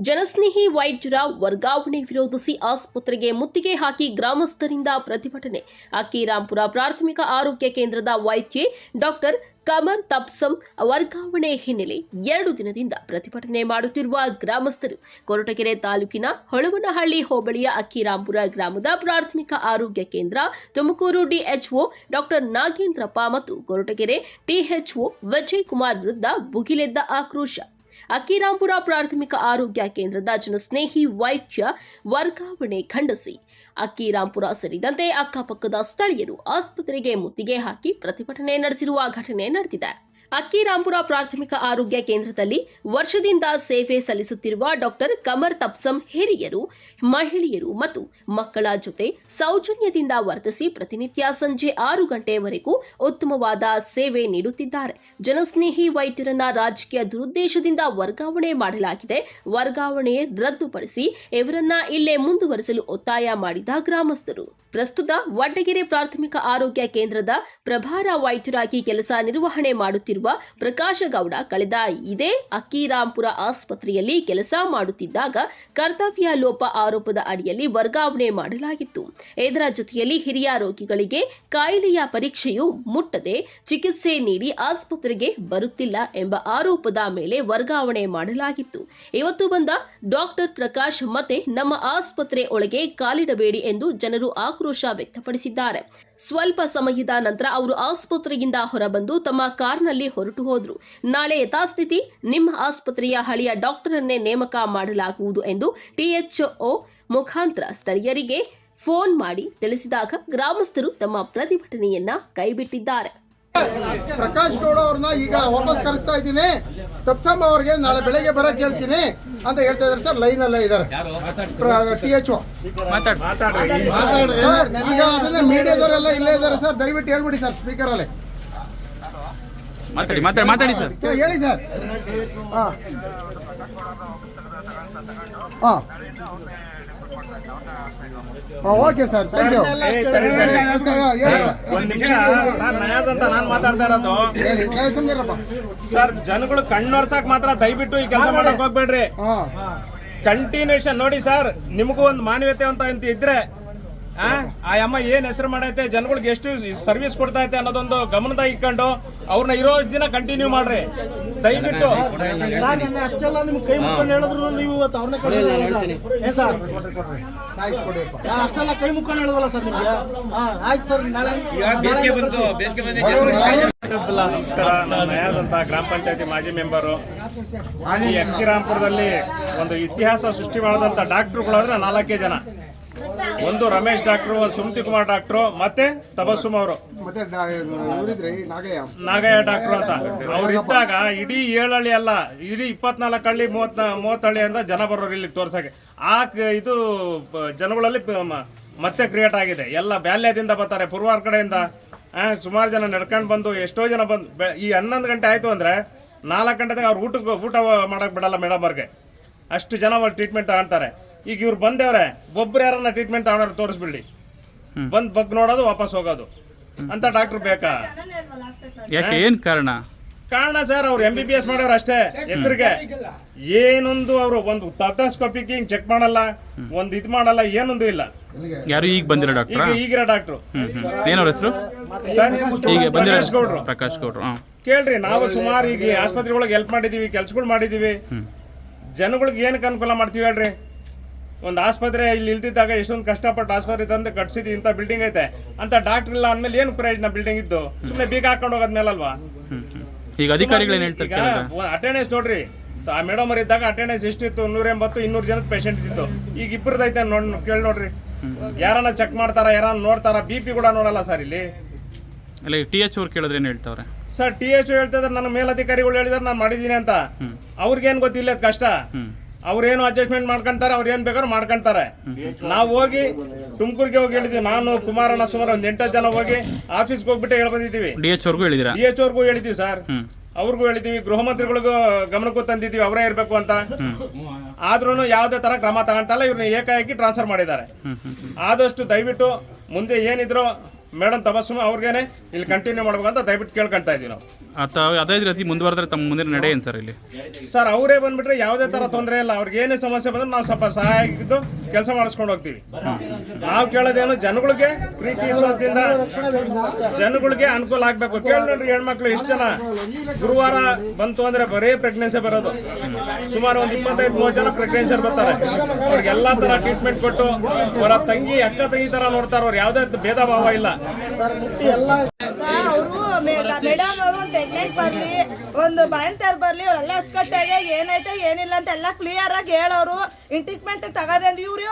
ಜನಸ್ನೇಹಿ ವೈದ್ಯರ ವರ್ಗಾವಣೆ ವಿರೋಧಿಸಿ ಆಸ್ಪತ್ರೆಗೆ ಮುತ್ತಿಗೆ ಹಾಕಿ ಗ್ರಾಮಸ್ಥರಿಂದ ಪ್ರತಿಭಟನೆ. ಅಕ್ಕಿರಾಂಪುರ ಪ್ರಾಥಮಿಕ ಆರೋಗ್ಯ ಕೇಂದ್ರದ ವೈದ್ಯೆ ಡಾಕ್ಟರ್ ಕಮರ್ ತಪ್ಸಂ ವರ್ಗಾವಣೆ ಹಿನ್ನೆಲೆ ಎರಡು ದಿನದಿಂದ ಪ್ರತಿಭಟನೆ ಮಾಡುತ್ತಿರುವ ಗ್ರಾಮಸ್ಥರು. ಕೊರಟಗೆರೆ ತಾಲೂಕಿನ ಹೊಳವನಹಳ್ಳಿ ಹೋಬಳಿಯ ಅಕ್ಕಿರಾಂಪುರ ಗ್ರಾಮದ ಪ್ರಾಥಮಿಕ ಆರೋಗ್ಯ ಕೇಂದ್ರ ತುಮಕೂರು ಡಿಎಚ್ಒ ಡಾಕ್ಟರ್ ನಾಗೇಂದ್ರಪ್ಪ ಮತ್ತು ಕೊರಟಗೆರೆ ಟಿಎಚ್ಒ ವಿಜಯ್ ಕುಮಾರ್ ವಿರುದ್ಧ ಭುಗಿಲೆದ್ದ ಆಕ್ರೋಶ. ಅಕ್ಕಿರಾಂಪುರ ಪ್ರಾಥಮಿಕ ಆರೋಗ್ಯ ಕೇಂದ್ರದ ಜನಸ್ನೇಹಿ ವೈದ್ಯ ವರ್ಗಾವಣೆ ಖಂಡಿಸಿ. ಅಕ್ಕಿರಾಂಪುರ ಸೇರಿದಂತೆ ಅಕ್ಕಪಕ್ಕದ ಸ್ಥಳೀಯರು ಆಸ್ಪತ್ರೆಗೆ ಮುತ್ತಿಗೆ ಹಾಕಿ ಪ್ರತಿಭಟನೆ ನಡೆಸಿರುವ ಘಟನೆ ನಡೆದಿದೆ. ಅಕ್ಕಿರಾಂಪುರ ಪ್ರಾಥಮಿಕ ಆರೋಗ್ಯ ಕೇಂದ್ರದಲ್ಲಿ ವರ್ಷದಿಂದ ಸೇವೆ ಸಲ್ಲಿಸುತ್ತಿರುವ ಡಾಕ್ಟರ್ ಕಮರ್ ತಪ್ಸಂ ಹಿರಿಯರು, ಮಹಿಳೆಯರು ಮತ್ತು ಮಕ್ಕಳ ಜೊತೆ ಸೌಜನ್ಯದಿಂದ ವರ್ತಿಸಿ ಪ್ರತಿನಿತ್ಯ ಸಂಜೆ ಆರು ಗಂಟೆಯವರೆಗೂ ಉತ್ತಮವಾದ ಸೇವೆ ನೀಡುತ್ತಿದ್ದಾರೆ. ಜನಸ್ನೇಹಿ ವೈದ್ಯರನ್ನ ರಾಜಕೀಯ ದುರುದ್ದೇಶದಿಂದ ವರ್ಗಾವಣೆ ಮಾಡಲಾಗಿದೆ. ವರ್ಗಾವಣೆ ರದ್ದುಪಡಿಸಿ ಇವರನ್ನ ಇಲ್ಲೇ ಮುಂದುವರೆಸಲು ಒತ್ತಾಯ ಮಾಡಿದ ಗ್ರಾಮಸ್ಥರು. ಪ್ರಸ್ತುತ ವಡ್ಡಗೆರೆ ಪ್ರಾಥಮಿಕ ಆರೋಗ್ಯ ಕೇಂದ್ರದ ಪ್ರಭಾರ ವೈದ್ಯರಾಗಿ ಕೆಲಸ ನಿರ್ವಹಣೆ ಮಾಡುತ್ತಿರುವ ಪ್ರಕಾಶ ಗೌಡ ಕಳೆದ ಇದೇ ಅಕ್ಕಿರಾಂಪುರ ಆಸ್ಪತ್ರೆಯಲ್ಲಿ ಕೆಲಸ ಮಾಡುತ್ತಿದ್ದಾಗ ಕರ್ತವ್ಯ ಲೋಪ ಆರೋಪದ ಅಡಿಯಲ್ಲಿ ವರ್ಗಾವಣೆ ಮಾಡಲಾಗಿತ್ತು. ಇದರ ಜೊತೆಯಲ್ಲಿ ಹಿರಿಯ ರೋಗಿಗಳಿಗೆ ಕಾಯಿಲೆಯ ಪರೀಕ್ಷೆಯು ಮುಟ್ಟದೆ ಚಿಕಿತ್ಸೆ ನೀಡಿ ಆಸ್ಪತ್ರೆಗೆ ಬರುತ್ತಿಲ್ಲ ಎಂಬ ಆರೋಪದ ಮೇಲೆ ವರ್ಗಾವಣೆ ಮಾಡಲಾಗಿತ್ತು. ಇವತ್ತು ಬಂದ ಡಾಕ್ಟರ್ ಪ್ರಕಾಶ್ ಮತ್ತೆ ನಮ್ಮ ಆಸ್ಪತ್ರೆ ಒಳಗೆ ಕಾಲಿಡಬೇಡಿ ಎಂದು ಜನರು ಆಕ್ರೋಶ ವ್ಯಕ್ತಪಡಿಸಿದ್ದಾರೆ. ಸ್ವಲ್ಪ ಸಮಯದ ನಂತರ ಅವರು ಆಸ್ಪತ್ರೆಯಿಂದ ಹೊರಬಂದು ತಮ್ಮ ಕಾರ್ನಲ್ಲಿ ಹೊರಟು ಹೋದ್ರು. ನಾಳೆ ಯಥಾಸ್ಥಿತಿ ನಿಮ್ಮ ಆಸ್ಪತ್ರೆಯ ಹಳೆಯ ಡಾಕ್ಟರ್ ಅನ್ನೇ ನೇಮಕ ಮಾಡಲಾಗುವುದು ಎಂದು ಟಿಎಚ್ಒ ಮುಖಾಂತರ ಸ್ಥಳೀಯರಿಗೆ ಫೋನ್ ಮಾಡಿ ತಿಳಿಸಿದಾಗ ಗ್ರಾಮಸ್ಥರು ತಮ್ಮ ಪ್ರತಿಭಟನೆಯನ್ನ ಕೈಬಿಟ್ಟಿದ್ದಾರೆ. ಪ್ರಕಾಶ್ ಗೌಡ ಅವ್ರನ್ನ ಈಗ ವಾಪಸ್ ಕರೆಸ್ತಾ ಇದ್ದೀನಿ. ತಪ್ಸಮ್ಮ ಅವ್ರಿಗೆ ನಾಳೆ ಬೆಳಗ್ಗೆ ಬರಕ್ ಹೇಳ್ತೀನಿ ಅಂತ ಹೇಳ್ತಾ ಇದಾರೆ ಸರ್ ಲೈನ್ ಅಲ್ಲೇ ಇದಾರೆ ಟಿ ಎಚ್ ಸರ್ ಈಗ ಅದನ್ನ ಮೀಡಿಯಾದವರೆಲ್ಲ ಇಲ್ಲೇ ಇದಾರೆ ಸರ್ ದಯವಿಟ್ಟು ಹೇಳ್ಬಿಡಿ ಸರ್ ಸ್ಪೀಕರ್ ಅಲ್ಲಿ. ಮಾತಾಡಿ ಮಾತಾಡಿ ಮಾತಾಡಿ ಸರ್. ಸರ್ ಹೇಳಿ ಸರ್. ಹಾಂ. ಹಾ. ಓಕೆ ಸರ್ ಥ್ಯಾಂಕ್ ಯು ಒಂದ್ ನಿಮಿಷ. ಸರ್ ನಯಾಜ್ ಅಂತ ನಾನು ಮಾತಾಡ್ತಾ ಇರೋದು. ಸರ್ ಜನಗಳು ಕಣ್ಣೊರ್ಸಕ್ ಮಾತ್ರ ದಯವಿಟ್ಟು ಈ ಕೆಲಸ ಮಾಡಕ್ ಹೋಗ್ಬೇಡ್ರಿ. ಹಾ. ಕಂಟಿನ್ಯೂಷನ್ ನೋಡಿ ಸರ್ ನಿಮಗೂ ಒಂದು ಮಾನವೀಯತೆ ಅಂತ ಅಂತ ಇದ್ರೆ ಆ ಅಮ್ಮ ಏನ್ ಹೆಸರು ಮಾಡೈತೆ? ಜನಗಳಿಗೆ ಎಷ್ಟು ಸರ್ವಿಸ್ ಕೊಡ್ತಾ ಐತೆ ಅನ್ನೋದೊಂದು ಗಮನದಾಗ ಇಟ್ಕೊಂಡು ಅವ್ರನ್ನ ಇರೋ ದಿನ ಕಂಟಿನ್ಯೂ ಮಾಡ್ರಿ. ದಯವಿಟ್ಟು. ಅಷ್ಟೆಲ್ಲ ನಿಮ್ಗೆ ಕೈ ಮುಕ್ಕೊಂಡು ಹೇಳಿದ್ರು ನೀವು ಇವತ್ತು ಅವ್ರನ್ನ ಕಳಿಸಿಲ್ಲ ಸರ್. ಅಷ್ಟೆಲ್ಲ ಕೈ ಮುಕ್ಕೊಂಡು ಹೇಳಿದ್ವಲ್ಲ ಸರ್ ನಿಮ್ಗೆ? ಆಯ್ತು ಸರ್ ನಾಳೆ ನಮಸ್ಕಾರ. ನಾನು ನಯಾಜ್ ಅಂತ ಗ್ರಾಮ ಪಂಚಾಯತಿ ಮಾಜಿ ಮೆಂಬರು. ಈ ಅಕ್ಕಿರಾಂಪುರದಲ್ಲಿ ಒಂದು ಇತಿಹಾಸ ಸೃಷ್ಟಿ ಮಾಡಿದಂತ ಡಾಕ್ಟರ್ಗಳಾದ್ರೆ ನಾಲ್ಕೇ ಜನ. ಒಂದು ರಮೇಶ್ ಡಾಕ್ಟ್ರು ಒಂದು ಸುಮತಿ ಕುಮಾರ್ ಡಾಕ್ಟ್ರು ಮತ್ತೆ ತಬಸ್ಸುಮ್ ಅವರು. ಮತ್ತೆ ಡಾ- ಇವರಿದ್ರಿ ನಾಗಯ್ಯ. ನಾಗಯ್ಯ ಡಾಕ್ಟ್ರು ಅಂತ. ಅವ್ರು ಇದ್ದಾಗ ಇಡೀ ಏಳಹಳ್ಳಿ ಅಲ್ಲ ಇಡೀ ಇಪ್ಪತ್ನಾಲ್ಕು ಹಳ್ಳಿ ಮೂವತ್ ಮೂವತ್ತಳ್ಳಿ ಅಂತ ಜನ ಬರೋರು ಇಲ್ಲಿ ತೋರ್ಸಕ್ಕೆ. ಆ ಕ- ಇದು ಪ- ಜನಗಳಲ್ಲಿ ಪ- ಮ- ಮತ್ತೆ ಕ್ರಿಯೇಟ್ ಆಗಿದೆ. ಎಲ್ಲ ಬ್ಯಾಲ್ಯದಿಂದ ಬರ್ತಾರೆ ಪೂರ್ವಾರ್ ಕಡೆಯಿಂದ. ಸುಮಾರು ಜನ ನಡ್ಕೊಂಡು ಬಂದು ಎಷ್ಟೋ ಜನ ಬಂದು ಬೆ- ಈ ಹನ್ನೊಂದು ಗಂಟೆ ಆಯ್ತು ಅಂದ್ರೆ ನಾಲ್ಕು ಗಂಟೆದಾಗ ಅವ್ರು ಊಟಕ್ಕೆ ಊಟ ಮಾಡಕ್ ಬಿಡಲ್ಲ ಮೇಡಮ್ ಅವ್ರಿಗೆ. ಅಷ್ಟು ಜನ ಟ್ರೀಟ್ಮೆಂಟ್ ತಗೊಂತಾರೆ. ಈಗ ಇವ್ರು ಬಂದೇವ್ರೆ ಒಬ್ರು ಯಾರನ್ನ ಟ್ರೀಟ್ಮೆಂಟ್ ತಗೊಂಡ್ರೆ ತೋರಿಸ್ಬಿಡಿ ಬಂದ್ ಬಗ್ ನೋಡೋದು ವಾಪಸ್ ಹೋಗೋದು. ಅಂತ ಡಾಕ್ಟರ್ ಬೇಕಾ? ಯಾಕೆ ಏನ್ ಕಾರಣ? ಕಾರಣ ಸರ್ ಅವ್ರು ಎಂ ಬಿ ಬಿ ಎಸ್ ಮಾಡೋರು ಅಷ್ಟೇ ಹೆಸರಿಗೆ. ಏನೊಂದು ಅವರು ಒಂದು ತಥಾಸ್ಕೋಪಿಕ್ ಹಿಂಗ್ ಚೆಕ್ ಮಾಡಲ್ಲ ಒಂದ್ ಇದ್ ಮಾಡಲ್ಲ ಏನೊಂದು ಇಲ್ಲ. ಯಾರು ಈಗ ಬಂದಿರೋ ಡಾಕ್ಟರ್ ಈಗಿರೋ ಡಾಕ್ಟರ್ ಏನವ್ರ ಹೆಸರು? ಈಗ ಬಂದಿರೋ ಪ್ರಕಾಶ್ ಗೌಡ್ರು. ಪ್ರಕಾಶ್ ಗೌಡ್ರು ಕೇಳ್ರಿ ನಾವು ಸುಮಾರು ಈಗ ಆಸ್ಪತ್ರೆಗಳಿಗೆ ಹೆಲ್ಪ್ ಮಾಡಿದೀವಿ ಕೆಲ್ಸಗಳು ಮಾಡಿದೀವಿ. ಜನಗಳಿಗೆ ಏನಕ್ಕೆ ಅನುಕೂಲ ಮಾಡ್ತೀವಿ ಹೇಳ್ರಿ? ಒಂದು ಆಸ್ಪತ್ರೆ ಇಲ್ಲಿ ಇಲ್ದಿದ್ದಾಗ ಎಷ್ಟೊಂದು ಕಷ್ಟಪಟ್ಟು ಆಸ್ಪತ್ರೆ ತಂದು ಕಟ್ಸಿದ್ದು ಇಂಥ ಬಿಲ್ಡಿಂಗ್ ಐತೆ. ಅಂತ ಡಾಕ್ಟರ್ ಇಲ್ಲ ಅಂದ್ಮೇಲೆ ಏನು ಪ್ರಯೋಜನ ಬಿಲ್ಡಿಂಗ್ ಇದ್ದು? ಸುಮ್ಮನೆ ಬೀಗ ಹಾಕೊಂಡು ಹೋಗೋದ್ಮೇಲೆ ಅಲ್ವಾ ಈಗ ಅಧಿಕಾರಿಗಳು ಏನ್ ಹೇಳ್ತಾರೆ ಅಟೆಂಡೆನ್ಸ್ ನೋಡ್ರಿ. ಆ ಮೇಡಮ್ ಅವ್ರು ಇದ್ದಾಗ ಅಟೆಂಡೆನ್ಸ್ ಎಷ್ಟಿತ್ತು? ನೂರ ಎಂಬತ್ತು ಇನ್ನೂರು ಜನದ ಪೇಷಂಟ್ ಇತ್ತು. ಈಗ ಇಬ್ಬರದೈತೆ ನೋಡಿ ಕೇಳಿ ನೋಡ್ರಿ. ಯಾರನ್ನ ಚೆಕ್ ಮಾಡ್ತಾರ ಯಾರನ್ನ ನೋಡ್ತಾರ? ಬಿ ಪಿ ಕೂಡ ನೋಡಲ್ಲ ಸರ್ ಇಲ್ಲಿ. ಅಲ್ಲ ಟಿ ಎಚ್ ಅವ್ರು ಕೇಳಿದ್ರೆ ಏನು ಹೇಳ್ತಾವ್ರೆ? ಸರ್ ಟಿ ಎಚ್ ಹೇಳ್ತಿದ್ರೆ ನನ್ನ ಮೇಲಧಿಕಾರಿಗಳು ಹೇಳಿದ್ರೆ ನಾನು ಮಾಡಿದ್ದೀನಿ ಅಂತ. ಅವ್ರಿಗೇನು ಗೊತ್ತಿಲ್ಲ ಕಷ್ಟ. ಅವ್ರೇನು ಅಡ್ಜಸ್ಟ್ಮೆಂಟ್ ಮಾಡ್ಕೊಂತಾರೆ ಅವ್ರು ಏನ್ ಬೇಕಾದ್ರೂ ಮಾಡ್ಕೊಂತಾರೆ. ನಾವು ಹೋಗಿ ತುಮಕೂರಿಗೆ ಹೋಗಿ ಹೇಳಿದ್ವಿ. ನಾನು ಕುಮಾರಣ್ಣ ಸುಮಾರು ಒಂದು ಎಂಟತ್ತು ಜನ ಹೋಗಿ ಆಫೀಸ್ಗೆ ಹೋಗ್ಬಿಟ್ಟು ಹೇಳ್ಬಂದಿದ್ದೀವಿ ಡಿ ಎಚ್ ಅವ್ರಿಗೂ ಹೇಳಿದಿರಾ ಡಿ ಎಚ್ ಹೇಳಿದ್ದೀವಿ ಸರ್. ಅವ್ರಿಗೂ ಹೇಳಿದ್ದೀವಿ. ಗೃಹ ಮಂತ್ರಿಗಳಿಗೂ ಗಮನಕ್ಕೂ ತಂದಿದ್ದೀವಿ. ಅವರೇ ಇರಬೇಕು ಅಂತ. ಆದ್ರೂ ಯಾವುದೇ ತರ ಕ್ರಮ ತಗೊಂತಲ್ಲ ಇವ್ರನ್ನ ಏಕಾಏಕಿ ಟ್ರಾನ್ಸ್ಫರ್ ಮಾಡಿದ್ದಾರೆ. ಆದಷ್ಟು ದಯವಿಟ್ಟು ಮುಂದೆ ಏನಿದ್ರು ಮೇಡಮ್ ತಬಸ್ಸುಮ ಅವ್ರಿಗೇನೆ. ಇಲ್ಲಿ ಕಂಟಿನ್ಯೂ ಮಾಡ್ಬೇಕಂತ ದಯವಿಟ್ಟು ಕೇಳ್ಕೊಂತ ಇದೀವಿ ನಾವು. ಅಥವಾ ಅದೇ ರೀತಿ ಮುಂದುವರೆದ್ರೆ ತಮ್ಮ ಮುಂದಿನ ನಡೆ ಏನು ಸರ್ ಇಲ್ಲಿ? ಸರ್ ಅವರೇ ಬಂದ್ಬಿಟ್ರೆ ಯಾವುದೇ ತರ ತೊಂದರೆ ಇಲ್ಲ. ಅವ್ರಿಗೆ ಏನೇ ಸಮಸ್ಯೆ ಬಂದ್ರೆ ನಾವು ಸ್ವಲ್ಪ ಸಹಾಯ ಆಗಿದ್ದು ಕೆಲಸ ಮಾಡಿಸ್ಕೊಂಡು ಹೋಗ್ತೀವಿ. ನಾವು ಕೇಳೋದೇನು ಜನಗಳಿಗೆ ಪ್ರೀತಿ ವಿಶ್ವಾಸದಿಂದ ಜನಗಳಿಗೆ ಅನುಕೂಲ ಆಗ್ಬೇಕು. ಕೇಳಿ ಹೆಣ್ಮಕ್ಳು ಎಷ್ಟು ಜನ ಗುರುವಾರ ಬಂತು ಅಂದ್ರೆ ಬರೀ ಪ್ರೆಗ್ನೆನ್ಸಿ ಬರೋದು. ಸುಮಾರು ಒಂದು ಇಪ್ಪತ್ತೈದು ಮೂವತ್ತು ಜನ ಪ್ರೆಗ್ನೆನ್ಸಿ ಬರ್ತಾರೆ. ಅವ್ರಿಗೆ ಎಲ್ಲಾ ತರ ಟ್ರೀಟ್ಮೆಂಟ್ ಕೊಟ್ಟು ಅವರ ತಂಗಿ ಅಕ್ಕ ತಂಗಿ ತರ ನೋಡ್ತಾರೆ. ಅವ್ರು ಯಾವುದೇ ಭೇದ ಭಾವ ಇಲ್ಲ. ಅವರು ಮೇಡಮ್ ಅವರು ಒಂದು ಪ್ರೆಗ್ನೆಂಟ್ ಬರ್ಲಿ, ಒಂದು ಬಾಣ್ತಾರ್ ಬರ್ಲಿ, ಅವರೆಲ್ಲ ಅಸ್ಕಟ್ಟಾಗಿ ಏನೈತೆ ಏನಿಲ್ಲ ಅಂತ ಎಲ್ಲ ಕ್ಲಿಯರ್ ಆಗಿ ಹೇಳೋರು. ಇನ್ ಟ್ರೀಟ್ಮೆಂಟ್ ತಗೊಂಡ್ರೆ ಅಂದ್ರೆ ಇವ್ರು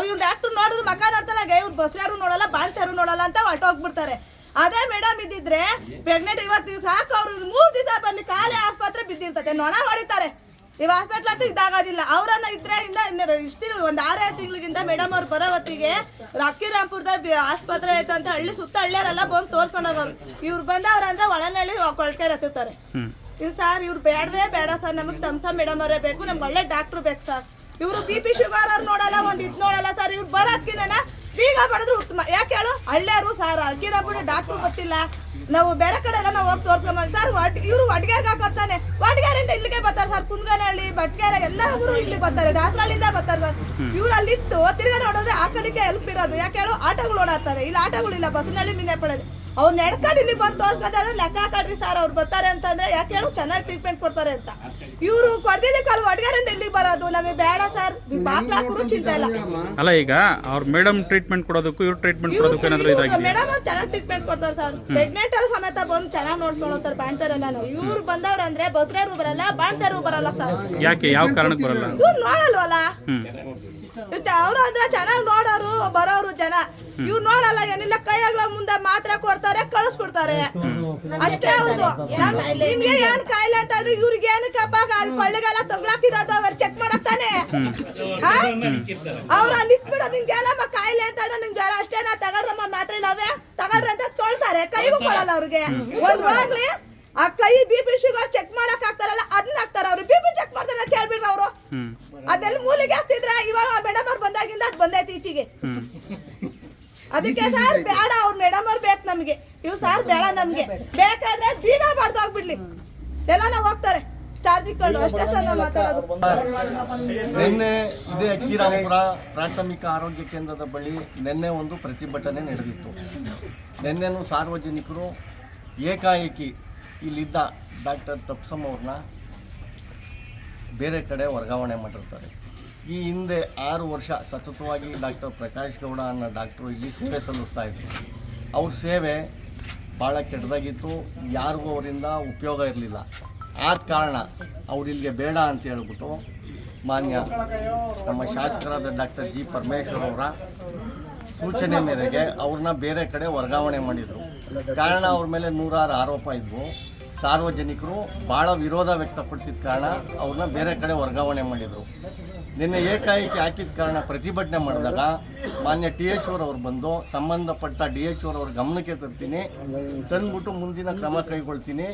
ಇವ್ರು ಡಾಕ್ಟರ್ ನೋಡಿದ್ರು ಮಕ ನೋಡ್ತಾನೆ ಇವ್ರು ಬಸ್ರಾರು ನೋಡಲ್ಲ ಬಾಣ್ಸಾರು ನೋಡಲ್ಲ ಅಂತ ಹೊರ್ಟೋಗ್ಬಿಡ್ತಾರೆ ಅದೇ ಮೇಡಮ್ ಇದ್ದಿದ್ರೆ ಪ್ರೆಗ್ನೆಂಟ್ ಇವತ್ತು ಸಾಕು, ಅವ್ರು ಮೂರು ದಿವಸ ಬರ್ಲಿ, ಖಾಲಿ ಆಸ್ಪತ್ರೆ ಬಿದ್ದಿರ್ತತೆ, ನೊಣ ಹೊಡಿತಾರೆ. ಇವ್ ಹಾಸ್ಪಿಟ್ಲ್ ಹತ್ತಿ ಇದಾಗೋದಿಲ್ಲ. ಅವ್ರನ್ನ ಇದ್ರೆ ಇಂದ ಇಷ್ಟು ಒಂದ್ ಆರೇಳು ತಿಂಗಳಿಗಿಂತ ಮೇಡಮ್ ಅವ್ರು ಬರೋ ಹೊತ್ತಿಗೆ ಅಕ್ಕಿರಾಂಪುರದ ಆಸ್ಪತ್ರೆ ಐತೆ ಅಂತ ಹಳ್ಳಿ ಸುತ್ತ ಹಳ್ಳಿಯರೆಲ್ಲ ಬಂದು ತೋರ್ಸ್ಕೊಂಡು ಹೋಗೋರು. ಇವ್ರು ಬಂದವ್ರ ಅಂದ್ರೆ ಒಳನಲ್ಲಿ ಕೊಳ್ಕೆ ಹ್ಞೂ ಇದು ಸರ್ ಇವ್ರು ಬೇಡವೇ ಬೇಡ ಸರ್ ನಮಗೆ ತಮ್ಸ ಮೇಡಮ್ ಅವರೇ ಬೇಕು ನಮ್ಗೆ ಒಳ್ಳೆ ಡಾಕ್ಟ್ರು ಬೇಕು ಸರ್ ಇವರು ಬಿ ಪಿ ಶುಗರ್ ಅವ್ರು ನೋಡಲ್ಲ ಒಂದ್ ಇದ್ ನೋಡಲ್ಲ ಸರ್ ಇವ್ರು ಬರೋದ್ಕಿನ ಬೀಗ ಪಡೆದ್ರು ಉತ್ತಮ. ಯಾಕೆ ಹೇಳು? ಹಳ್ಳಿಯರು ಸರ್ ಅಕ್ಕಿರಾಂಪುರ ಡಾಕ್ಟ್ರು ಗೊತ್ತಿಲ್ಲ. ನಾವು ಬೇರೆ ಕಡೆ ಎಲ್ಲ ನಾವು ಹೋಗಿ ತೋರ್ಸ್ಕೊಂಬ ಸರ್ ಇವರು ಇವರು ಒಡ್ಗೇರ್ಗೆ ಹಾಕೋರ್ತಾನೆ ಒಡ್ಗೇರಿಂದ ಇಲ್ಲಿಗೆ ಬರ್ತಾರೆ ಸರ್ ಕುಂದಗನಹಳ್ಳಿ ಬಟ್ಗೇರ ಎಲ್ಲ ಊರು ಇಲ್ಲಿ ಬರ್ತಾರೆ ದಾಸರಳ್ಳಿಯಿಂದ ಬರ್ತಾರೆ ಸರ್. ಇವ್ರು ಅಲ್ಲಿತ್ತು ತಿರ್ಗಾ ನೋಡಿದ್ರೆ ಆ ಕಡೆಗೆ ಹೆಲ್ಪ್ ಇರೋದು. ಯಾಕೆ ಹೇಳು ಆಟೋಗಳು ಓಡಾಡ್ತಾರೆ ಇಲ್ಲಿ ಆಟೋಗಳಿಲ್ಲ ಬಸ್ನಲ್ಲಿ ಮಿನ್ನೆಪಳಲ್ಲಿ ಅವ್ರು ನಡ್ಕೊಂಡು ಇಲ್ಲಿ ಬಂದು ತೋರ್ಸ್ಕೊಂಡ್ರೆ ಲೆಕ್ಕ ಹಾಕಾಡ್ರಿ ಸರ್ ಅವ್ರು ಬರ್ತಾರೆ ಅಂತಂದ್ರೆ ಯಾಕೆ ಹೇಳು ಚೆನ್ನಾಗಿ ಟ್ರೀಟ್ಮೆಂಟ್ ಕೊಡ್ತಾರೆ ಅಂತ. ಇವರು ಕೊಡ್ದಿದ್ದಕ್ಕೆ ಅಲ್ಲಿ ಒಡ್ಗರಿಂದ ಇಲ್ಲಿ ಬರೋದು? ನಮಗೆ ಬೇಡ ಸರ್ ಬಾಕ್ಲ ಹಾಕೋರು ಚಿಂತೆ ಇಲ್ಲ. ಅಲ್ಲ ಈಗ ಅವ್ರ ಮೇಡಮ್ ಟ್ರೀಟ್ಮೆಂಟ್ ಕೊಡೋದಕ್ಕೂ ಇವ್ರು ಟ್ರೀಟ್ಮೆಂಟ್ ಕೊಡೋದಕ್ಕೂ ಏನಾದ್ರು ಇದಾಗಿದೆ ಮೇಡಮ್ ಅವ್ರು ಚೆನ್ನಾಗಿ ಟ್ರೀಟ್ಮೆಂಟ್ ಕೊಡ್ತಾರೆ ಸರ್ ಪ್ರೆಗ್ನೆಂಟ್ ಅಲ್ಲಿ ಸಮೇತ ಬಂದು ಚೆನ್ನಾಗಿ ನೋಡ್ಕೊಂಡು ಹೋಗ್ತಾರೆ ಬಾಣ್ತಾರೆಲ್ಲ ನಾವು. ಇವ್ರು ಬಂದವ್ರು ಅಂದ್ರೆ ಬಸ್ರೇರು ಬರಲ್ಲ ಬಾಣ್ತಾರು ಬರಲ್ಲ ಸರ್ ಯಾಕೆ? ಯಾವ ಕಾರಣಕ್ಕೆ ಬರಲ್ಲ? ಇವ್ರು ನೋಡಲ್ವಲ್ಲ? ಅವರು ಅಂದ್ರೆ ಚೆನ್ನಾಗಿ ನೋಡೋರು ಬರೋರು ಜನ. ಇವ್ರು ನೋಡಲ್ಲ ಏನಿಲ್ಲ ಕೈಯಾಗ್ಲ ಮುಂದೆ ಮಾತ್ರ ಕೊಡ್ತಾರೆ ಕಳಿಸ್ಬಿಡ್ತಾರೆ. ಅಷ್ಟೇ ಅವ್ರು ನಮ್- ನಿಮ್ಗೆ ಏನ್ ಕಾಯಿಲೆ ಅಂತಂದ್ರೆ ಇವ್ರಿಗೆ ಏನಕ್ಕಪ್ಪ ಕೊಳ್ಳಿಗೆಲ್ಲ ತಗ್ಲಾಕಿರೋದು ಅವ್ರು ಚೆಕ್ ಮಾಡತ್ತಾನೆ ಅವ್ರು ಅಲ್ಲಿ ಇಟ್ಬಿಡೋದು ನಿಮ್ಗೆ ಏನಮ್ಮ ಕಾಯಿಲೆ ಅಂತಂದ್ರೆ ನಿಮ್ ಜ್ವರ ಅಷ್ಟೇನಾ ತಗೊಂಡ್ರಮ್ಮ ಮಾತ್ರ ಇಲ್ಲವೇ? ತಗೊಂಡ್ರೆ ಅಂತ ತೊಳ್ತಾರೆ ಕೈಗೂ ಕೊಡಲ್ಲ ಅವ್ರಿಗೆ. ಒಂದ್ ಹೋಗ್ಲಿ ಆ ಕೈ ಬಿ ಪಿ ಶುಗರ್ ಚೆಕ್ ಮಾಡಕ್ ಹಾಕ್ತಾರಲ್ಲ ಅದನ್ನ ಹಾಕ್ತಾರ ಅವ್ರು ಬಿ ಪಿ ಚೆಕ್ ಮಾಡ್ತಾರೆ ಕೇಳ್ಬಿಡ್ರಿ ಅವರು ಹ್ಞೂ ಅದೆಲ್ಲ ಮೂಲೆಗೆ ಹಾಕ್ತಿದ್ರೆ? ಇವಾಗ ಮೇಡಮ್ ಅವ್ರು ಬಂದಾಗಿಂದ ಅದು ಬಂದೈತಿ ಈಚೆಗೆ. ಹ್ಞೂ ಅದಕ್ಕೆ ಸರ್ ಬೇಡ ಅವ್ರ ಮೇಡಮ್ ಅವ್ರು ಬೇಕು ನಮಗೆ. ಇವ್ ಸರ್ ಬೇಡ ನಮ್ಗೆ. ಬೇಕಾದ್ರೆ ಬೀಗ ಎಲ್ಲ ನಾವು ಹೋಗ್ತಾರೆ. ನಿನ್ನೆ ಇದೇ ಅಕ್ಕಿರಾಮಪುರ ಪ್ರಾಥಮಿಕ ಆರೋಗ್ಯ ಕೇಂದ್ರದ ಬಳಿ ನಿನ್ನೆ ಒಂದು ಪ್ರತಿಭಟನೆ ನಡೆದಿತ್ತು. ನಿನ್ನೆನೂ ಸಾರ್ವಜನಿಕರು ಏಕಾಏಕಿ ಇಲ್ಲಿದ್ದ ಡಾಕ್ಟರ್ ತಪ್ಸಮ್ ಅವ್ರನ್ನ ಬೇರೆ ಕಡೆ ವರ್ಗಾವಣೆ ಮಾಡಿರ್ತಾರೆ. ಈ ಹಿಂದೆ ಆರು ವರ್ಷ ಸತತವಾಗಿ ಡಾಕ್ಟರ್ ಪ್ರಕಾಶ್ ಗೌಡ ಅನ್ನೋ ಡಾಕ್ಟ್ರು ಇಲ್ಲಿ ಸೇವೆ ಸಲ್ಲಿಸ್ತಾ ಇದ್ರು. ಅವ್ರ ಸೇವೆ ಭಾಳ ಕೆಟ್ಟದಾಗಿತ್ತು, ಯಾರಿಗೂ ಅವರಿಂದ ಉಪಯೋಗ ಇರಲಿಲ್ಲ. ಆದ ಕಾರಣ ಅವ್ರು ಇಲ್ಲಿಗೆ ಬೇಡ ಅಂತ ಹೇಳ್ಬಿಟ್ಟು ಮಾನ್ಯ ನಮ್ಮ ಶಾಸಕರಾದ ಡಾಕ್ಟರ್ ಜಿ ಪರಮೇಶ್ವರ್ ಅವರ ಸೂಚನೆ ಮೇರೆಗೆ ಅವ್ರನ್ನ ಬೇರೆ ಕಡೆ ವರ್ಗಾವಣೆ ಮಾಡಿದರು. ಕಾರಣ ಅವ್ರ ಮೇಲೆ ನೂರಾರು ಆರೋಪ ಇದ್ವು. ಸಾರ್ವಜನಿಕರು ಭಾಳ ವಿರೋಧ ವ್ಯಕ್ತಪಡಿಸಿದ ಕಾರಣ ಅವ್ರನ್ನ ಬೇರೆ ಕಡೆ ವರ್ಗಾವಣೆ ಮಾಡಿದರು. ನಿನ್ನೆ ಏಕಾಏಕಿ ಹಾಕಿದ ಕಾರಣ ಪ್ರತಿಭಟನೆ ಮಾಡಿದಾಗ ಮಾನ್ಯ ಟಿ ಎಚ್ ಅವ್ರು ಬಂದು ಸಂಬಂಧಪಟ್ಟ ಡಿ ಎಚ್ ಅವ್ರ ಗಮನಕ್ಕೆ ತರ್ತೀನಿ, ತಂದ್ಬಿಟ್ಟು ಮುಂದಿನ ಕ್ರಮ ಕೈಗೊಳ್ತೀನಿ,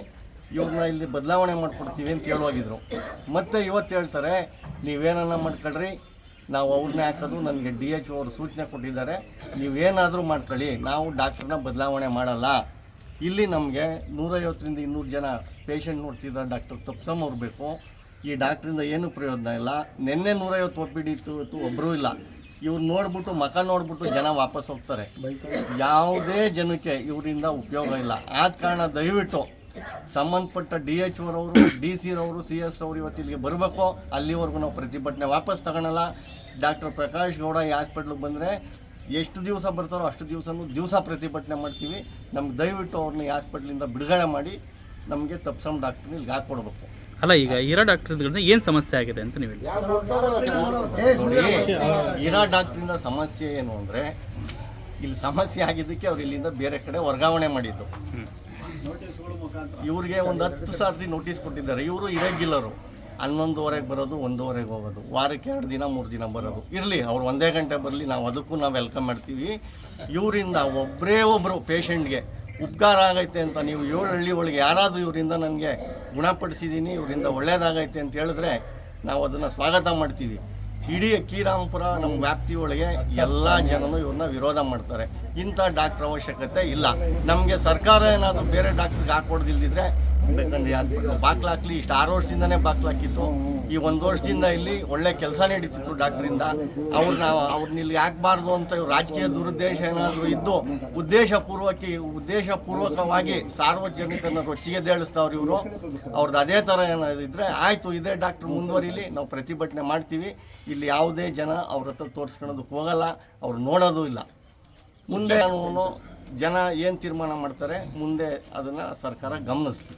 ಇವ್ರನ್ನ ಇಲ್ಲಿ ಬದಲಾವಣೆ ಮಾಡಿಕೊಡ್ತೀವಿ ಅಂತ ಹೇಳೋಗಿದ್ರು. ಮತ್ತೆ ಇವತ್ತು ಹೇಳ್ತಾರೆ, ನೀವೇನನ್ನ ಮಾಡ್ಕೊಳ್ರಿ, ನಾವು ಅವ್ರನ್ನೇ ಹಾಕೋದು, ನನಗೆ ಡಿ ಎಚ್ ಅವರು ಸೂಚನೆ ಕೊಟ್ಟಿದ್ದಾರೆ, ನೀವೇನಾದರೂ ಮಾಡ್ಕೊಳ್ಳಿ, ನಾವು ಡಾಕ್ಟ್ರನ್ನ ಬದಲಾವಣೆ ಮಾಡಲ್ಲ. ಇಲ್ಲಿ ನಮಗೆ ನೂರೈವತ್ತರಿಂದ ಇನ್ನೂರು ಜನ ಪೇಷಂಟ್ ನೋಡ್ತಿದ್ದ ಡಾಕ್ಟರ್ ತಪ್ಸಮ್ ಅವ್ರು ಬೇಕು. ಈ ಡಾಕ್ಟ್ರಿಂದ ಏನೂ ಪ್ರಯೋಜನ ಇಲ್ಲ. ನಿನ್ನೆ ನೂರೈವತ್ತು ಒ ಡಿ ಇತ್ತು, ಇವತ್ತು ಒಬ್ಬರೂ ಇಲ್ಲ. ಇವ್ರು ನೋಡ್ಬಿಟ್ಟು, ಮಕ ನೋಡ್ಬಿಟ್ಟು ಜನ ವಾಪಸ್ ಹೋಗ್ತಾರೆ. ಯಾವುದೇ ಜನಕ್ಕೆ ಇವರಿಂದ ಉಪಯೋಗ ಇಲ್ಲ. ಆದ ಕಾರಣ ದಯವಿಟ್ಟು ಸಂಬಂಧಪಟ್ಟ ಡಿ ಎಚ್ ಓರವರು, ಡಿ ಸಿ ರವರು, ಸಿ ಎಸ್ ಅವರು ಇವತ್ತು ಇಲ್ಲಿಗೆ ಬರಬೇಕು. ಅಲ್ಲಿವರೆಗೂ ನಾವು ಪ್ರತಿಭಟನೆ ವಾಪಸ್ ತಗೊಳಲ್ಲ. ಡಾಕ್ಟರ್ ಪ್ರಕಾಶ್ ಗೌಡ ಈ ಹಾಸ್ಪಿಟ್ಲಿಗೆ ಬಂದರೆ ಎಷ್ಟು ದಿವಸ ಬರ್ತಾರೋ ಅಷ್ಟು ದಿವಸನೂ ದಿವಸ ಪ್ರತಿಭಟನೆ ಮಾಡ್ತೀವಿ. ನಮ್ಗೆ ದಯವಿಟ್ಟು ಅವ್ರನ್ನ ಈ ಹಾಸ್ಪಿಟ್ಲಿಂದ ಬಿಡುಗಡೆ ಮಾಡಿ ನಮಗೆ ತಪ್ಸಮ್ ಡಾಕ್ಟ್ರನ್ನ ಇಲ್ಲಿಗೆ ಹಾಕ್ಕೊಡ್ಬೇಕು. ಅಲ್ಲ ಈಗ ಇರೋ ಡಾಕ್ಟರ್ಗಳಿಂದ ಏನು ಸಮಸ್ಯೆ ಆಗಿದೆ ಅಂತ ನೀವು ಇರಾ ಡಾಕ್ಟ್ರಿಂದ ಸಮಸ್ಯೆ ಏನು ಅಂದರೆ ಇಲ್ಲಿ ಸಮಸ್ಯೆ ಆಗಿದ್ದಕ್ಕೆ ಅವ್ರು ಇಲ್ಲಿಂದ ಬೇರೆ ಕಡೆ ವರ್ಗಾವಣೆ ಮಾಡಿದ್ದು. ಇವ್ರಿಗೆ ಒಂದು ಹತ್ತು ಸಾವಿರದ ನೋಟಿಸ್ ಕೊಟ್ಟಿದ್ದಾರೆ. ಇವರು ಇರೆಗ್ಯುಲರು ಹನ್ನೊಂದುವರೆಗೆ ಬರೋದು, ಒಂದೂವರೆಗೆ ಹೋಗೋದು, ವಾರಕ್ಕೆ ಎರಡು ದಿನ, ಮೂರು ದಿನ ಬರೋದು. ಇರಲಿ, ಅವ್ರು ಒಂದೇ ಗಂಟೆ ಬರಲಿ, ನಾವು ಅದಕ್ಕೂ ನಾವು ವೆಲ್ಕಮ್ ಮಾಡ್ತೀವಿ. ಇವರಿಂದ ಒಬ್ಬರೇ ಒಬ್ಬರು ಪೇಷಂಟ್ಗೆ ಉಪಕಾರ ಆಗೈತೆ ಅಂತ ನೀವು ಏಳು ಹಳ್ಳಿ ಒಳಗೆ ಯಾರಾದರೂ ಇವರಿಂದ ನನಗೆ ಗುಣಪಡಿಸಿದ್ದೀನಿ ಇವರಿಂದ ಒಳ್ಳೇದಾಗೈತೆ ಅಂತ ಹೇಳಿದ್ರೆ ನಾವು ಅದನ್ನು ಸ್ವಾಗತ ಮಾಡ್ತೀವಿ. ಇಡೀ ಕೀರಾಮಪುರ ನಮ್ಮ ವ್ಯಾಪ್ತಿಯೊಳಗೆ ಎಲ್ಲ ಜನನು ಇವ್ರನ್ನ ವಿರೋಧ ಮಾಡ್ತಾರೆ. ಇಂಥ ಡಾಕ್ಟ್ರ್ ಅವಶ್ಯಕತೆ ಇಲ್ಲ. ನಮಗೆ ಸರ್ಕಾರ ಏನಾದರೂ ಬೇರೆ ಡಾಕ್ಟ್ರಿಗೆ ಹಾಕೊಡ್ದಿಲ್ದಿದ್ರೆ ಬೇಕಂದ್ರೆ ಹಾಸ್ಪಿಟ್ಲ್ ಬಾಕ್ಲು ಹಾಕ್ಲಿ ಇಷ್ಟು ಆರು ವರ್ಷದಿಂದನೇ ಬಾಕ್ಲಾಕಿತ್ತು ಈ ಒಂದು ವರ್ಷದಿಂದ ಇಲ್ಲಿ ಒಳ್ಳೆ ಕೆಲಸ ನಡೀತಿತ್ತು ಡಾಕ್ಟ್ರಿಂದ. ಅವ್ರನ್ನ ಅವ್ರನ್ನ ಇಲ್ಲಿ ಹಾಕ್ಬಾರ್ದು ಅಂತ ರಾಜಕೀಯ ದುರುದ್ದೇಶ ಏನಾದರೂ ಇದ್ದು, ಉದ್ದೇಶಪೂರ್ವಕ, ಉದ್ದೇಶಪೂರ್ವಕವಾಗಿ ಸಾರ್ವಜನಿಕನ ರೊಚ್ಚಿಗೆದೇಳಿಸ್ತಾವ್ರು ಇವರು. ಅವ್ರದ್ದು ಅದೇ ಥರ ಏನಾದ್ರು ಇದ್ದರೆ ಆಯಿತು, ಇದೇ ಡಾಕ್ಟ್ರ್ ಮುಂದುವರಿಲಿ, ನಾವು ಪ್ರತಿಭಟನೆ ಮಾಡ್ತೀವಿ. ಇಲ್ಲಿ ಯಾವುದೇ ಜನ ಅವ್ರ ಹತ್ರ ತೋರಿಸ್ಕೊಳೋದಕ್ಕೆ ಹೋಗಲ್ಲ, ಅವ್ರು ನೋಡೋದು ಇಲ್ಲ. ಮುಂದೆ ಜನ ಏನು ತೀರ್ಮಾನ ಮಾಡ್ತಾರೆ, ಮುಂದೆ ಅದನ್ನು ಸರ್ಕಾರ ಗಮನಿಸ್ಲಿ.